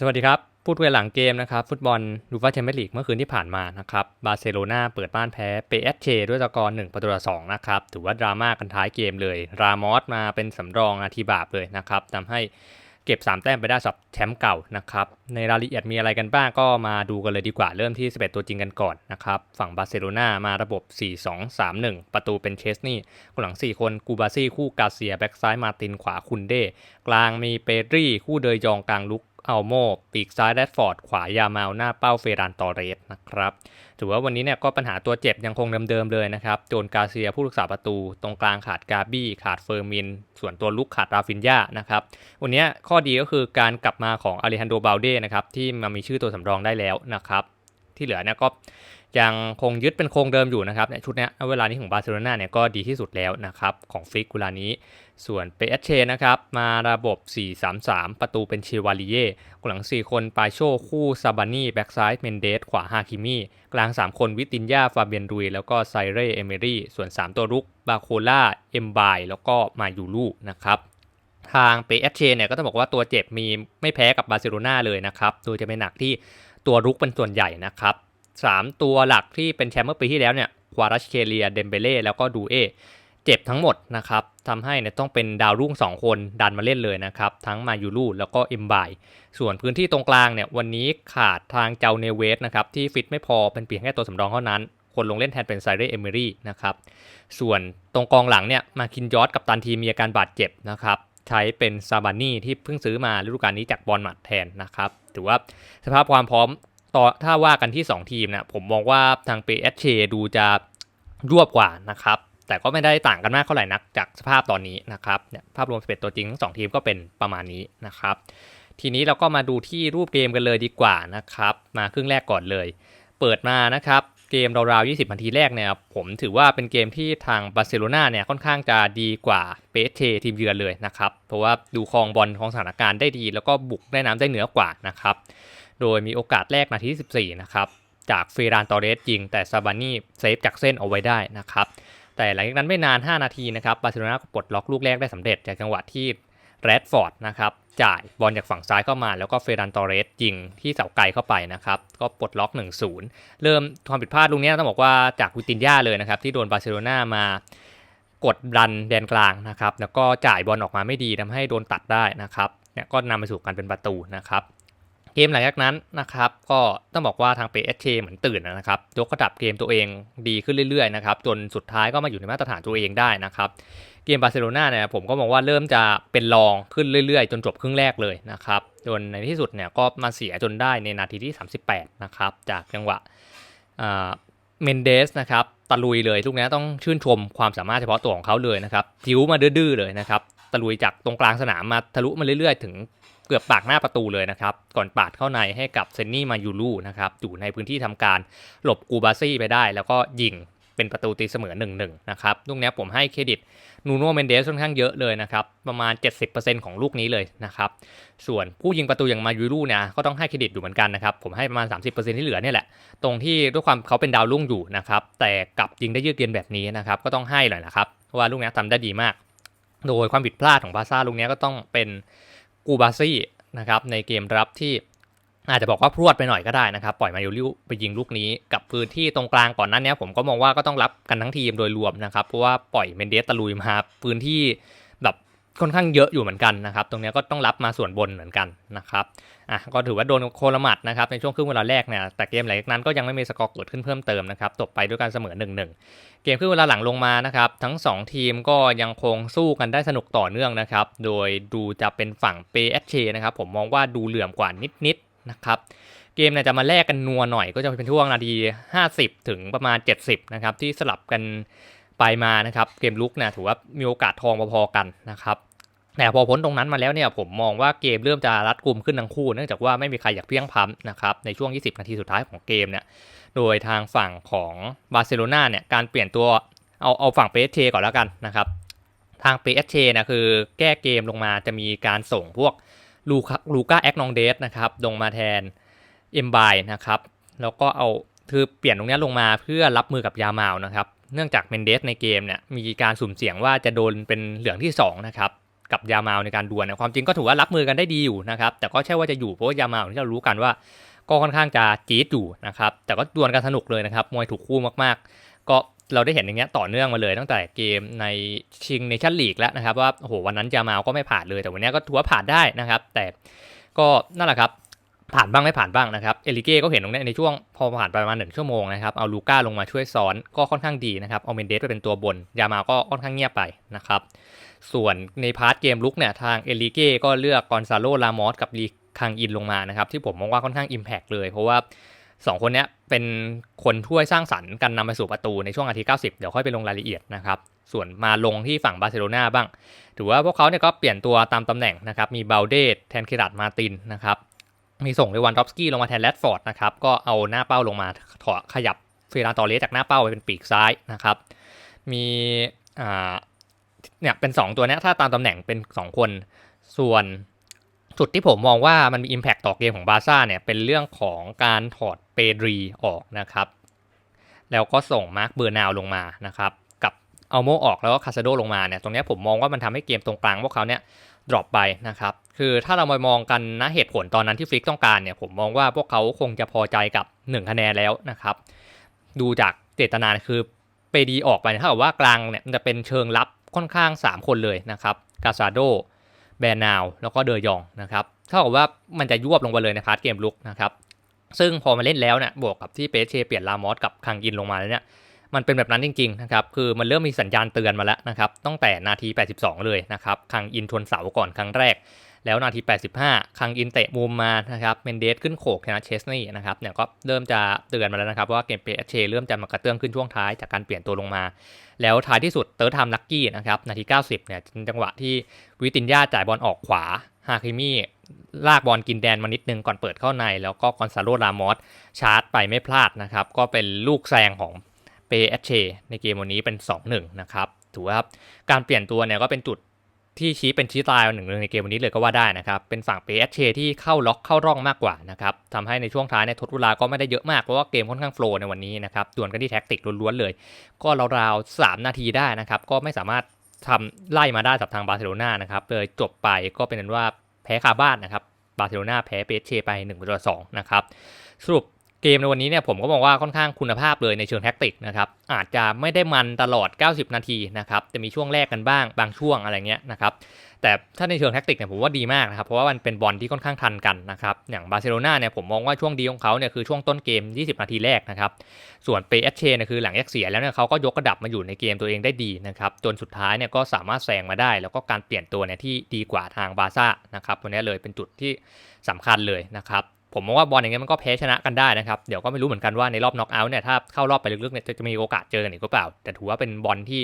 สวัสดีครับ พูดคุยหลังเกมนะครับ ฟุตบอลยูฟ่าแชมเปี้ยนลีกเมื่อคืนที่ผ่านมานะครับ บาร์เซโลนาเปิดบ้านแพ้เปเอสเชด้วยสกอร์1ประตูต่อ2นะครับ ถือว่าดราม่ากันท้ายเกมเลย รามอสมาเป็นสำรองนาทีบาปเลยนะครับทำให้เก็บ 3 แต้มไปได้สับแชมป์เก่านะครับ ในรายละเอียดมีอะไรกันบ้างก็มาดูกันเลยดีกว่า เริ่มที่ 11 ตัวจริงกันก่อนนะครับ ฝั่งบาร์เซโลนามาระบบ 4-2-3-1 ประตูเป็นเชสนี่คนหลัง 4 คนกูบาซี่คู่กาเซีย แบ็กซ้ายมาตินขวาคุนเด้ กลางมีเปรี่ คู่เดยยองกลางลุก อัลโมปีกซ้ายแรดฟอร์ด ขวายามาลหน้าเป้าเฟรานตอเรสนะครับ ถือว่าวันนี้เนี่ยก็ปัญหาตัวเจ็บยังคงเดิมๆเลยนะครับ โจนกาเซียผู้รักษาประตู ตรงกลางขาดกาบี้ขาดเฟอร์มิน ส่วนตัวลุกขาดราฟินยานะครับ วันนี้ข้อดีก็คือการกลับมาของอาริฮันโดบาลเดนะครับที่มามีชื่อตัวสำรองได้แล้วนะครับ ที่เหลือเนี่ยก็ ยังคงยึดเป็นโครงเดิมอยู่นะครับเนี่ยชุดนี้เวลานี้ของบาร์เซโลนาเนี่ยก็ดีที่สุดแล้วนะครับของฟิกเวลานี้ ส่วนเปเอเชนะครับมาระบบ 4-3-3 ประตูเป็นเชวาลิเย่หลัง 4 คนปาโชคู่ซาบานี่แบ็กซ้ายเมนเดสขวาฮาคิมี่กลาง 3 คนวิตินยาฟาเบียนรุย แล้วก็ไซเรเอเมรี่ส่วน 3 ตัวรุกบาโคล่าเอมบายแล้วก็มายูลูนะครับทางเปเอเชเนี่ยก็ต้องบอกว่าตัวเจ็บมีไม่แพ้กับบาร์เซโลนาเลยนะครับโดยจะเป็นหนักที่ตัวรุกเป็นส่วนใหญ่นะครับ สามตัวหลักที่เป็นแชมป์เมื่อปีที่แล้วเนี่ยควารัชเคเลียเดมเบเล่แล้วก็ดูเอเจ็บทั้งหมดนะครับทำให้เนี่ยต้องเป็นดาวรุ่ง 2 คนดันมาเล่นเลยนะครับ ทั้งมายูรูแล้วก็เอ็มบายส่วนพื้นที่ตรงกลางเนี่ยวันนี้ขาดทางเจ้าเนเวสนะครับที่ฟิตไม่พอเป็นเพียงแค่ตัวสำรองเท่านั้น คนลงเล่นแทนเป็นไซเรเอเมรี่นะครับส่วนตรงกองหลังเนี่ยมาคินยอสกับตันทีมีอาการบาดเจ็บนะครับใช้เป็นซาบานี่ที่เพิ่งซื้อมาฤดูกาลนี้จากบอลมัดแทนนะครับถือว่าสภาพความพร้อม ต่อถ้าว่ากันที่ 2 ทีมนะผมมองว่าทางเปเอชเชดูจะรวบกว่านะครับแต่ก็ไม่ได้ต่างกันมากเท่าไหร่นักจากสภาพตอนนี้นะครับเนี่ยภาพรวม11ตัวจริงทั้งสองทีมก็เป็นประมาณนี้นะครับ ทีนี้เราก็มาดูที่รูปเกมกันเลยดีกว่านะครับ มาครึ่งแรกก่อนเลย เปิดมานะครับเกมราวๆ20 นาทีแรกเนี่ยผมถือว่าเป็นเกมที่ทางบาร์เซโลนาเนี่ยค่อนข้างจะดีกว่าเปเชทีมเยือนเลยนะครับ เพราะว่าดูครองบอลของสถานการณ์ได้ดี แล้วก็บุกได้น้ำได้เหนือกว่านะครับ โดยมีโอกาสแรกนาทีที่14 นะครับ จากเฟรานตอเรสยิง แต่ซาบานี่เซฟจากเส้นเอาไว้ได้นะครับ แต่หลังจากนั้นไม่นาน 5 นาทีนะครับบาร์เซโลนาก็ปลดล็อกลูกแรกได้สำเร็จจากจังหวะที่แรดฟอร์ดนะครับจ่ายบอลจากฝั่งซ้ายเข้ามา แล้วก็เฟรันตอเรสยิงที่เสาไกลเข้าไปนะครับก็ปลดล็อก 1-0 เริ่มความผิดพลาดลูกนี้ต้องบอกว่าจากวิตินยาเลยนะครับที่โดนบาร์เซโลนามากดดันแดนกลางนะครับแล้วก็จ่ายบอลออกมาไม่ดีทำให้โดนตัดได้นะครับเนี่ยก็นำไปสู่การเป็นประตูนะครับ เกมหลังจากนั้นนะครับ ก็ต้องบอกว่าทางเปเอชเชเหมือนตื่นนะครับ ยกระดับเกมตัวเองดีขึ้นเรื่อยๆนะครับจนสุดท้ายก็มาอยู่ในมาตรฐานตัวเองได้นะครับเกมบาร์เซโลนาเนี่ยผมก็มองว่าเริ่มจะเป็นรองขึ้นเรื่อยๆ จนจบครึ่งแรกเลยนะครับจนในที่สุดเนี่ยก็มาเสียจนได้ในนาทีที่ 38 นะครับ จากจังหวะเมนเดสนะครับตะลุยเลยลูกนี้ต้องชื่นชมความสามารถเฉพาะตัวของเขาเลยนะครับจิ๋วมาดื้อๆเลยนะครับตะลุยจากตรงกลางสนามมาทะลุมาเรื่อยๆ ถึง เกือบปากหน้าประตูเลยนะครับ ก่อนปาดเข้าในให้กับเซนนี่มายูลูนะครับอยู่ในพื้นที่ทำการหลบกูบาซี่ไปได้ แล้วก็ยิงเป็นประตูตีเสมอ1นนะครับลูกนี้ผมให้เครดิตนูโนเมนเดสค่อนข้างเยอะเลยนะครับ ประมาณ 70%ของลูกนี้เลยนะครับ ส่วนผู้ยิงประตูอย่างมายูรูเนี่ยก็ต้องให้เครดิตอยู่เหมือนกันนะครับ ผมให้ประมาณ 30%ที่เหลือเนี่ยแหละ ตรงที่ด้วยความเขาเป็นดาวรุ่งอยู่นะครับ แต่กลับยิงได้ยืดเย็นแบบนี้นะครับ ก็ต้องให้หน่อยนะครับเพราะว่าลูกนี้ทำได้ดีมาก โดยความผิดพลาดของบาซ่าลูกนี้ก็ต้องเป็น กูบาซี่นะครับในเกมรับที่อาจจะบอกว่าพรวดไปหน่อยก็ได้นะครับ ปล่อยมายูริวไปยิงลูกนี้กับพื้นที่ตรงกลางก่อนนั้นเนี้ยผมก็มองว่าก็ต้องรับกันทั้งทีมโดยรวมนะครับ เพราะว่าปล่อยเมนเดสตะลุยมาพื้นที่แบบ ค่อนข้างเยอะอยู่เหมือนกันนะครับ ตรงนี้ก็ต้องรับมาส่วนบนเหมือนกันนะครับอะก็ถือว่าโดนโคลมัดนะครับในช่วงครึ่งเวลาแรกเนี่ยแต่เกมหลังจากนั้นก็ยังไม่มีสกอร์เกิดขึ้นเพิ่มเติมนะครับจบไปด้วยการเสมอ1นึเกมครึ่งเวลาหลังลงมานะครับทั้ง 2 ทีมก็ยังคงสู้กันได้สนุกต่อเนื่องนะครับโดยดูจะเป็นฝั่งเปเอชเชนะครับผมมองว่าดูเหลื่อมกว่านิดๆนะครับเกมเนี่ยจะมาแลกกันนัวหน่อยก็จะเป็นช่วงนาที 50 ถึงประมาณ 70นะครับที่สลับกันไปมานะครับเกมลุกนี่ยถือว่ามีโอกาสทองพอๆกันนะครับ แต่พอพ้นตรงนั้นมาแล้วเนี่ยผมมองว่าเกมเริ่มจะรัดกลุ่มขึ้นทั้งคู่ เนื่องจากว่าไม่มีใครอยากเพียงพัมนะครับในช่วง 20 นาทีสุดท้ายของเกมเนี่ยโดยทางฝั่งของบาร์เซโลนาเนี่ยการเปลี่ยนตัวเอาเอาฝั่งเปเชก่อนแล้วกันนะครับทางเปเชนะคือแก้เกมลงมาจะมีการส่งพวกลูคาลูก้าแอกนองเดสนะครับลงมาแทนเอ็มบายนะครับแล้วก็เอาคือเปลี่ยนตรงนี้ลงมาเพื่อรับมือกับยามาลนะครับเนื่องจากเมนเดสในเกมเนี่ยมีการสุ่มเสี่ยงว่าจะโดนเป็นเหลืองที่2นะครับ กับยามาลในการดวลนี่ยความจริงก็ถือว่ารับมือกันได้ดีอยู่นะครับ แต่ก็ใช่ว่าจะอยู่เพราะว่ายามาลที่เรารู้กันว่า ก็ค่อนข้างจะจี๊ดอยู่นะครับ แต่ก็ดวลกันสนุกเลยนะครับมวยถูกคู่มากๆ ก็เราได้เห็นอย่างเงี้ยต่อเนื่องมาเลยตั้งแต่เกมในชิงเนชั่นลีกแล้วนะครับ ว่าโอ้โหวันนั้นยามาลก็ไม่ผ่านเลย แต่วันนี้ก็ถือว่าผ่านได้นะครับ แต่ก็นั่นแหละครับผ่านบ้างไม่ผ่านบ้างนะครับ เอลิเก้ก็เห็นตรงนี้ในช่วงพอผ่านไปประมาณหนึ่งชั่วโมงนะครับ เอาลูก้าลงมาช่วยซ้อนก็ค่อนข้างดีนะครับ เอาเมนเดสไปเป็นตัวบน ยามาก็ค่อนข้างเงียบไปนะครับ ส่วนในพาร์ทเกมลุกเนี่ยทางเอลิเก้ก็เลือกกอนซาโลลามอสกับลีคังอินลงมานะครับ ที่ผมมองว่าค่อนข้างอิมแพกเลย เพราะว่า2คนนี้เป็นคนช่วยสร้างสรรค์กันนำไปสู่ประตูในช่วงนาที90 เดี๋ยวค่อยไปลงรายละเอียดนะครับ ส่วนมาลงที่ฝั่งบาร์เซโลนาบ้าง ถือว่าพวกเขาเนี่ยก็เปลี่ยนตัวตามตำแหน่งนะครับ มีเบลเดตแทนคิรัตมาตินนะครับ มีส่งเลวันดอฟสกี้ลงมาแทนแรดฟอร์ดนะครับ ก็เอาหน้าเป้าลงมาถอขยับเฟรานตอเลสจากหน้าเป้าไปเป็นปีกซ้ายนะครับ มีอ่า เนี่ยเป็น 2 ตัวนี้ถ้าตามตำแหน่งเป็น 2 คน ส่วนจุดที่ผมมองว่ามันมี Impact ต่อเกมของบาซ่าเนี่ยเป็นเรื่องของการถอดเปดรีออกนะครับ แล้วก็ส่งมาร์คเบอร์นาวลงมานะครับ กับเอาโมออกแล้วก็คาซาโดลงมาเนี่ยตรงนี้ผมมองว่ามันทำให้เกมตรงกลางพวกเขาเนี่ยดรอปไปนะครับ คือถ้าเรามามองกันนะเหตุผลตอนนั้นที่ฟลิกต้องการเนี่ยผมมองว่าพวกเขาคงจะพอใจกับ 1 คะแนนแล้วนะครับ ดูจากเจตนาคือเปดีออกไปเท่ากับว่ากลางเนี่ยมันจะเป็นเชิงรับ ค่อนข้าง 3 คนเลยนะครับกาซาโดแบรนาวแล้วก็เดยองนะครับเท่ากับว่ามันจะยวบลงไปเลยในพาร์ทเกมลุกนะครับซึ่งพอมาเล่นแล้วเนี่ยบวกกับที่เปเชเปลี่ยนลามอสกับคังอินลงมาแล้วเนี่ยมันเป็นแบบนั้นจริงๆนะครับคือมันเริ่มมีสัญญาณเตือนมาแล้วนะครับตั้งแต่นาที 82 เลยนะครับคังอินชนเสาก่อนครั้งแรก แล้วนาที 85 คังอินเตะมุมมานะครับเมนเดสขึ้นโขกชนะเชสนี่นะครับเนี่ยก็เริ่มจะเตือนมาแล้วนะครับว่าเกมเปเชเริ่มจะมากระเตื้องขึ้นช่วงท้ายจากการเปลี่ยนตัวลงมา แล้วท้ายที่สุดเติร์ดไทม์ลักกี้นะครับนาที 90 เนี่ยจังหวะที่วิตินยาจ่ายบอลออกขวาฮาคิมี่ลากบอลกินแดนมานิดนึงก่อนเปิดเข้าใน แล้วก็กอนซาโลรามอสชาร์จไปไม่พลาดนะครับก็เป็นลูกแซงของเปเอเชในเกมวันนี้เป็น 2-1 นะครับถือว่าการเปลี่ยนตัวเนี่ยก็เป็นจุด ที่ชี้เป็นชี้ตายหนึ่งในเกมวันนี้เลยก็ว่าได้นะครับ เป็นฝั่งเปเอชเชที่เข้าล็อกเข้าร่องมากกว่านะครับทำให้ในช่วงท้ายเนี่ยทดเวลาก็ไม่ได้เยอะมาก เพราะว่าเกมค่อนข้างโฟล์ในวันนี้นะครับดวลกันที่แท็กติกล้วนๆเลย ก็ราวๆ3นาทีได้นะครับ ก็ไม่สามารถทำไล่มาได้กับทางบาร์เซโลนานะครับเลยจบไปก็เป็นนั้นว่าแพ้คาบ้านนะครับบาร์เซโลนาแพ้เปเชไป1ประตูต่อ2นะครับสรุป เกมในวันนี้เนี่ยผมก็มองว่าค่อนข้างคุณภาพเลยในเชิงแท็กติกนะครับอาจจะไม่ได้มันตลอด 90 นาทีนะครับจะมีช่วงแรกกันบ้างบางช่วงอะไรเงี้ยนะครับแต่ถ้าในเชิงแท็กติกเนี่ยผมว่าดีมากนะครับเพราะว่ามันเป็นบอลที่ค่อนข้างทันกันนะครับอย่างบาร์เซโลนาเนี่ยผมมองว่าช่วงดีของเขาเนี่ยคือช่วงต้นเกม 20 นาทีแรกนะครับส่วนเปเอชเชเนี่ยคือหลังแยกเสียแล้วเนี่ยเขาก็ยกระดับมาอยู่ในเกมตัวเองได้ดีนะครับจนสุดท้ายเนี่ยก็สามารถแซงมาได้ แล้วก็การเปลี่ยนตัวเนี่ยที่ดีกว่าทางบาซ่านะครับตัวนี้เลยเป็นจุดที่สำคัญเลยนะครับ ผมมองว่าบอลอย่างเงี้ยมันก็แพ้ชนะกันได้นะครับ เดี๋ยวก็ไม่รู้เหมือนกันว่าในรอบน็อกเอาท์เนี่ยถ้าเข้ารอบไปลึกๆเนี่ยจะมีโอกาสเจอกันอีกหรือเปล่า แต่ถือว่าเป็นบอลที่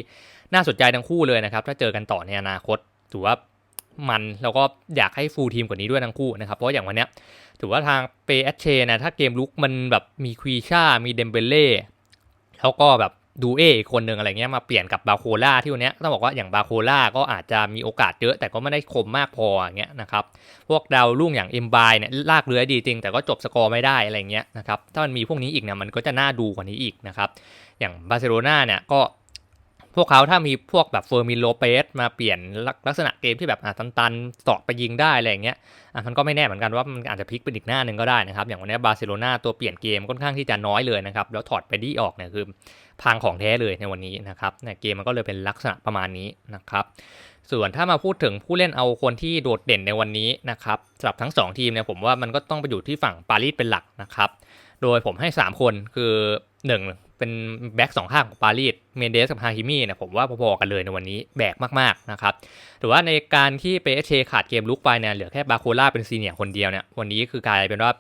น่าสนใจทั้งคู่เลยนะครับถ้าเจอกันต่อในอนาคตถือว่ามันแล้วก็อยากให้ฟูลทีมกว่านี้ด้วยทั้งคู่นะครับ เพราะอย่างวันเนี้ยถือว่าทางเปเอชเชนะถ้าเกมลุกมันแบบมีควีชามีเดมเบเล่แล้วก็แบบ ดูเออีกคนหนึ่งอะไรเงี้ยมาเปลี่ยนกับบาโคล่าที่วันนี้ต้องบอกว่าอย่างบาโคล่าก็อาจจะมีโอกาสเยอะแต่ก็ไม่ได้คมมากพออย่างเงี้ยนะครับพวกดาวรุ่งอย่างเอ็มบายเนี่ยลากเรือดีจริง แต่ก็จบสกอร์ไม่ได้อะไรเงี้ยนะครับถ้ามันมีพวกนี้อีกเนี่ยมันก็จะน่าดูกว่านี้อีกนะครับอย่างบาร์เซโลนาเนี่ยก็ พวกเขาถ้ามีพวกแบบเฟอร์มิโลเปสมาเปลี่ยนลักษณะเกมที่แบบอะตันๆสอดไปยิงได้อะไรอย่างเงี้ยอะมันก็ไม่แน่เหมือนกันว่ามันอาจจะพลิกเป็นอีกหน้าหนึ่งก็ได้นะครับ อย่างวันนี้บาร์เซโลนาตัวเปลี่ยนเกมค่อนข้างที่จะน้อยเลยนะครับ แล้วถอดไปดี้ออกเนี่ยคือพังของแท้เลยในวันนี้นะครับเนี่ยเกมมันก็เลยเป็นลักษณะประมาณนี้นะครับส่วนถ้ามาพูดถึงผู้เล่นเอาคนที่โดดเด่นในวันนี้นะครับสำหรับทั้ง 2 ทีมเนี่ยผมว่ามันก็ต้องไปอยู่ที่ฝั่งปารีสเป็นหลักนะครับ โดยผมให้ 3 คนคือ 1 เป็นแบ็กสองข้างของปารีสเมนเดสกับฮาคิมี่เนี่ยผมว่าพอๆกันเลยในวันนี้แบกมากๆนะครับแต่ว่าในการที่เปเชขาดเกมลุกไปเนี่ยเหลือแค่บาโคล่าเป็นซีเนียร์คนเดียวเนี่ยวันนี้คือกลายเป็นว่า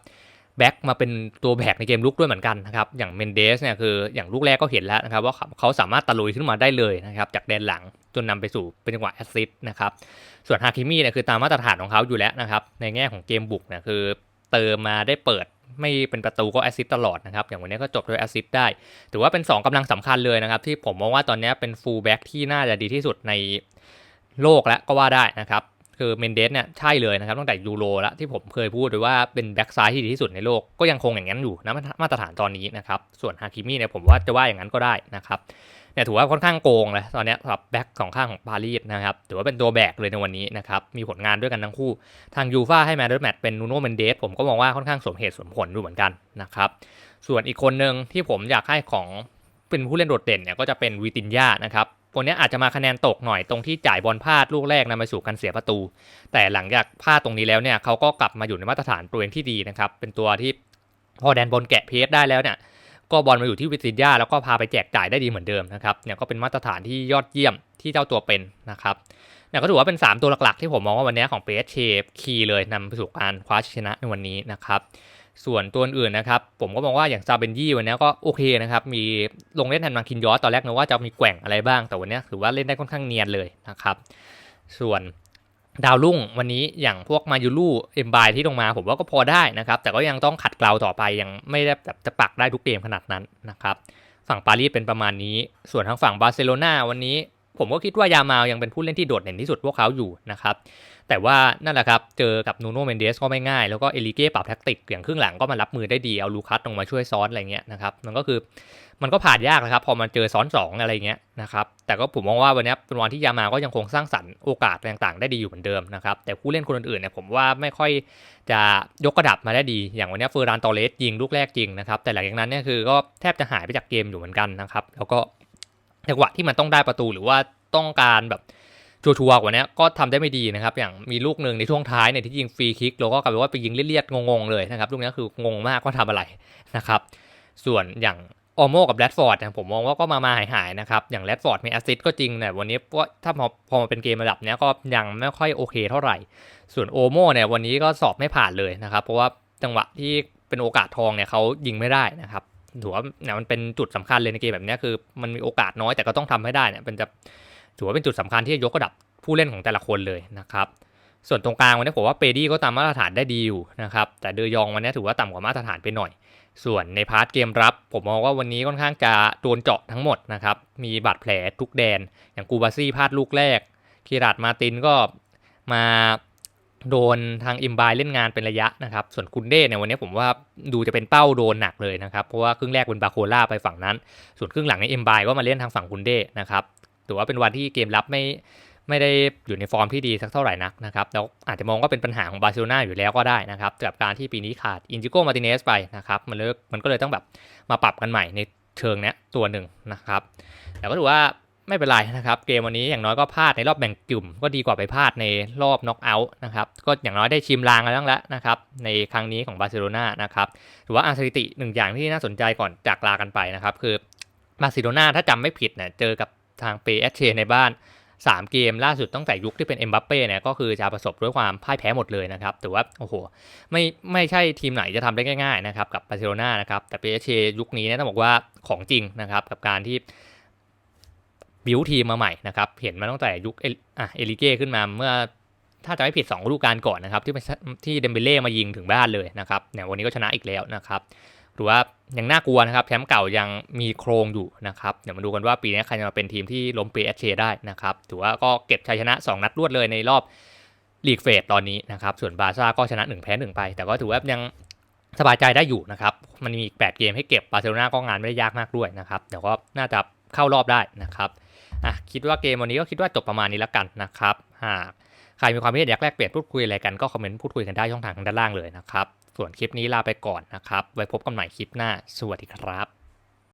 แบ็กมาเป็นตัวแบกในเกมลุกด้วยเหมือนกันนะครับอย่างเมนเดสเนี่ยคืออย่างลูกแรกก็เห็นแล้วนะครับว่าเขาสามารถตะลุยขึ้นมาได้เลยนะครับจากแดนหลังจนนำไปสู่เป็นจังหวะแอสซิสต์นะครับส่วนฮาคิมี่เนี่ยคือตามมาตรฐานของเขาอยู่แล้วนะครับในแง่ของเกมบุกเนี่ยคือเติมมาได้เปิด ไม่เป็นประตูก็แอสซิสตตลอดนะครับ อย่างวันนี้ก็จบด้วยแอสซิสได้ ถือว่าเป็น 2กำลังสำคัญเลยนะครับ ที่ผมมองว่าตอนนี้เป็นฟูลแบ็กที่น่าจะดีที่สุดในโลกแล้วก็ว่าได้นะครับคือเมนเดสเนี่ยใช่เลยนะครับตั้งแต่ยูโรแล้วที่ผมเคยพูดไว้ว่าเป็นแบ็กซ้ายที่ดีที่สุดในโลกก็ยังคงอย่างนั้นอยู่นะมาตรฐานตอนนี้นะครับส่วนฮาคิมี่เนี่ยผมว่าจะว่าอย่างนั้นก็ได้นะครับ เนี่ยถือว่าค่อนข้างโกงเลยตอนนี้สำหรับแบ็กสองข้างของปารีสนะครับถือว่าเป็นตัวแบกเลยในวันนี้นะครับมีผลงานด้วยกันทั้งคู่ ทางยูฟ่าให้แมนเดอร์แมตเป็นนูโนเมนเดสผมก็มองว่าค่อนข้างสมเหตุสมผลดูเหมือนกันนะครับส่วนอีกคนหนึ่งที่ผมอยากให้ของเป็นผู้เล่นโดดเด่นเนี่ยก็จะเป็นวิตินยานะครับคนนี้อาจจะมาคะแนนตกหน่อยตรงที่จ่ายบอลพลาดลูกแรกนำไปสู่การเสียประตู แต่หลังจากพลาดตรงนี้แล้วเนี่ยเขาก็กลับมาอยู่ในมาตรฐานตัวเองที่ดีนะครับเป็นตัวที่พอแดนบอลแกะเพสได้แล้วเนี่ย ก็บอลมาอยู่ที่วิตินยาแล้วก็พาไปแจกจ่ายได้ดีเหมือนเดิมนะครับเนี่ยก็เป็นมาตรฐานที่ยอดเยี่ยมที่เจ้าตัวเป็นนะครับเนี่ยก็ถือว่าเป็น 3 ตัวหลักๆ ที่ผมมองว่าวันนี้ของ PSG คีย์เลยนำไปสู่การคว้าชัยชนะในวันนี้นะครับส่วนตัวอื่นนะครับ ผมก็มองว่าอย่างซาเบนยี่วันนี้ก็โอเคนะครับ มีลงเล่นแทนมาคินยอสตอนแรกนึกว่าจะมีแกว่งอะไรบ้างแต่วันนี้ถือว่าเล่นได้ค่อนข้างเนียนเลยนะครับ ส่วน ดาวรุ่งวันนี้อย่างพวกมายูลูเอ็มบายที่ลงมาผมว่าก็พอได้นะครับ แต่ก็ยังต้องขัดเกลาต่อไปยังไม่ได้แบบจะปักได้ทุกเกมขนาดนั้นนะครับ ฝั่งปารีสเป็นประมาณนี้ ส่วนทางฝั่งบาร์เซโลนาวันนี้ ผมก็คิดว่ายามาลยังเป็นผู้เล่นที่โดดเด่นที่สุดพวกเขาอยู่นะครับ แต่ว่านั่นแหละครับ เจอกับนูโนเมนเดสก็ไม่ง่าย แล้วก็เอลิเก้ปรับแท็กติกอย่างครึ่งหลังก็มารับมือได้ดีเอาลูคัสลงมาช่วยซ้อนอะไรเงี้ยนะครับมันก็คือมันก็ผ่านยากนะครับ พอมันเจอซ้อนสองอะไรเงี้ยนะครับแต่ก็ผมมองว่าวันนี้เป็นวันที่ยามาก็ยังคงสร้างสรรค์โอกาสต่างๆ ได้ดีอยู่เหมือนเดิมนะครับแต่ผู้เล่นคนอื่นๆเนี่ยผมว่าไม่ค่อยจะยกกระดับมาได้ดี อย่างวันนี้เฟอร์รานตอเลสยิงลูกแรกจริงนะครับแต่หลังจากนั้นเนี่ยคือก็แทบจะหายไปจากเกมอยู่เหมือนกันนะครับแล้วก็ จังหวะที่มันต้องได้ประตูหรือว่าต้องการแบบชัวร์กว่านี้ก็ทำได้ไม่ดีนะครับ อย่างมีลูกหนึ่งในช่วงท้ายเนี่ยที่ยิงฟรีคิกแล้วก็กลายเป็นว่าไปยิงเลียดๆงงๆเลยนะครับลูกนี้คืองงมากว่าทำอะไรนะครับ ส่วนอย่างออโมกับแรดฟอร์ดเนี่ยผมมองว่าก็มามาหายๆนะครับอย่างแรดฟอร์ดมีแอสซิสต์ก็จริงแต่วันนี้ก็ถ้าพอพอมาเป็นเกมระดับเนี้ยก็ยังไม่ค่อยโอเคเท่าไหร่ ส่วนโอโมเนี่ยวันนี้ก็สอบไม่ผ่านเลยนะครับ เพราะว่าจังหวะที่เป็นโอกาสทองเนี่ยเขายิงไม่ได้นะครับ ถือว่าเนี่ยมันเป็นจุดสำคัญเลยในเกมแบบนี้คือมันมีโอกาสน้อยแต่ก็ต้องทำให้ได้เนี่ยเป็นจะถือว่าเป็นจุดสำคัญที่จะยกระดับผู้เล่นของแต่ละคนเลยนะครับ ส่วนตรงกลางวันนี้ผมว่าเปดี้ก็ตามมาตรฐานได้ดีอยู่นะครับแต่เดยองวันนี้ถือว่าต่ำกว่ามาตรฐานไปหน่อย ส่วนในพาร์ทเกมรับ ผมมองว่าวันนี้ค่อนข้างจะโดนเจาะทั้งหมดนะครับมีบาดแผลทุกแดน อย่างกูบาซี่พลาดลูกแรกคีราดมาตินก็มา โดนทางอิมบายเล่นงานเป็นระยะนะครับ ส่วนคุนเด้เนี่ยวันนี้ผมว่าดูจะเป็นเป้าโดนหนักเลยนะครับ เพราะว่าครึ่งแรกเป็นบาโคล่าไปฝั่งนั้น ส่วนครึ่งหลังในอิมบายก็มาเล่นทางฝั่งคุนเด้นะครับถือว่าเป็นวันที่เกมรับไม่ไม่ได้อยู่ในฟอร์มที่ดีสักเท่าไหร่นักนะครับแล้วอาจจะมองว่าเป็นปัญหาของบาร์เซโลนาอยู่แล้วก็ได้นะครับกับการที่ปีนี้ขาดอินจิโกมาติเนสไปนะครับมันเลยมันก็เลยต้องแบบมาปรับกันใหม่ในเชิงเนี้ยตัวหนึ่งนะครับแต่ก็ถือว่า ไม่เป็นไรนะครับ เกมวันนี้อย่างน้อยก็พลาดในรอบแบ่งกลุ่ม ก็ดีกว่าไปพลาดในรอบน็อกเอาท์นะครับ ก็อย่างน้อยได้ชิมลางกันแล้วนะครับ ในครั้งนี้ของบาร์เซโลนานะครับถือว่าอาร์สถิติหนึ่งอย่างที่น่าสนใจก่อนจากลากันไปนะครับ คือบาร์เซโลนาถ้าจำไม่ผิดเนี่ยเจอกับทางเปเอชเชในบ้าน 3 เกมล่าสุดตั้งแต่ยุคที่เป็นเอ็มบัปเป้เนี่ยก็คือจะประสบด้วยความพ่ายแพ้หมดเลยนะครับแต่ว่าโอ้โหไม่ไม่ใช่ทีมไหนจะทำได้ง่ายๆนะครับกับบาร์เซโลนานะครับแต่เปเชยุคนี้เนี่ยต้องบอกว่าของจริงนะครับกับการที่ บิวทีมมาใหม่นะครับ เห็นมาตั้งแต่ยุคเอลิเก้ขึ้นมาเมื่อถ้าจะไม่ผิด2ฤดูกาลก่อนนะครับ ที่ที่เดมเบเล่มายิงถึงบ้านเลยนะครับเนี่ยวันนี้ก็ชนะอีกแล้วนะครับหรือว่ายังน่ากลัวนะครับแชมป์เก่ายังมีโครงอยู่นะครับเดี๋ยวมาดูกันว่าปีนี้ใครจะมาเป็นทีมที่ล้มเปเอชเชได้นะครับถือว่าก็เก็บชัยชนะ 2 นัดรวดเลยในรอบลีกเฟสตอนนี้นะครับส่วนบาซ่าก็ชนะ1แพ้1ไป แต่ก็ถือว่ายังสบายใจได้อยู่นะครับมันมีอีก8เกมให้เก็บบาร์เซโลนาก็งานไม่ได้ยากมากด้วยนะครับเดี๋ยวก็น่าจะเข้ารอบได้นะครับ อะคิดว่าเกมวันนี้ก็คิดว่าจบประมาณนี้แล้วกันนะครับหากใครมีความคิดเห็นอยากแลกเปลี่ยนพูดคุยอะไรกันก็คอมเมนต์พูดคุยกันได้ช่องทางด้านล่างเลยนะครับส่วนคลิปนี้ลาไปก่อนนะครับไว้พบกันใหม่คลิปหน้าสวัสดีครับ